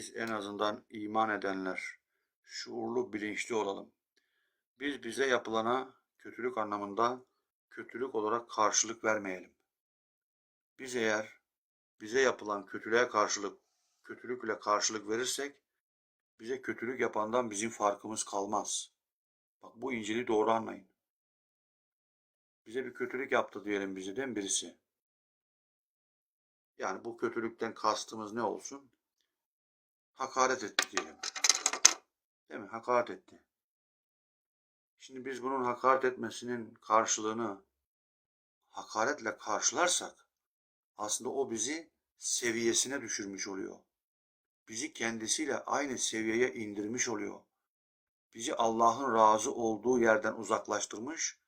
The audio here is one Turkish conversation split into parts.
Biz en azından iman edenler şuurlu, bilinçli olalım. Biz bize yapılana kötülük anlamında kötülük olarak karşılık vermeyelim. Biz eğer bize yapılan kötülüğe karşılık kötülükle karşılık verirsek bize kötülük yapandan bizim farkımız kalmaz. Bak bu İncil'i doğru anlayın. Bize bir kötülük yaptı diyelim bize değil mi birisi? Yani bu kötülükten kastımız ne olsun? Hakaret etti diyelim. Değil mi? Hakaret etti. Şimdi biz bunun hakaret etmesinin karşılığını hakaretle karşılarsak aslında o bizi seviyesine düşürmüş oluyor. Bizi kendisiyle aynı seviyeye indirmiş oluyor. Bizi Allah'ın razı olduğu yerden uzaklaştırmış,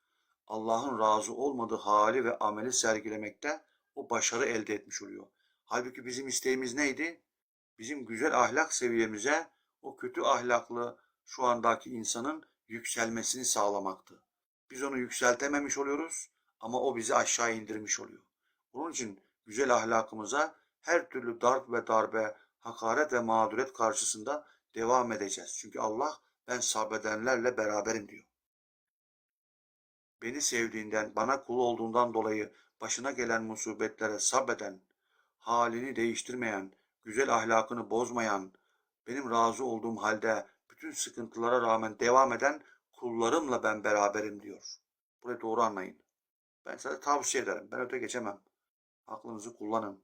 Allah'ın razı olmadığı hali ve ameli sergilemekte o başarı elde etmiş oluyor. Halbuki bizim isteğimiz neydi? Bizim güzel ahlak seviyemize o kötü ahlaklı şu andaki insanın yükselmesini sağlamaktı. Biz onu yükseltememiş oluyoruz ama o bizi aşağı indirmiş oluyor. Onun için güzel ahlakımıza her türlü darp ve darbe, hakaret ve mağduret karşısında devam edeceğiz. Çünkü Allah ben sabredenlerle beraberim diyor. Beni sevdiğinden, bana kul olduğundan dolayı başına gelen musibetlere sabreden, halini değiştirmeyen, güzel ahlakını bozmayan, benim razı olduğum halde bütün sıkıntılara rağmen devam eden kullarımla ben beraberim diyor. Burayı doğru anlayın. Ben size tavsiye ederim. Ben öte geçemem. Aklınızı kullanın.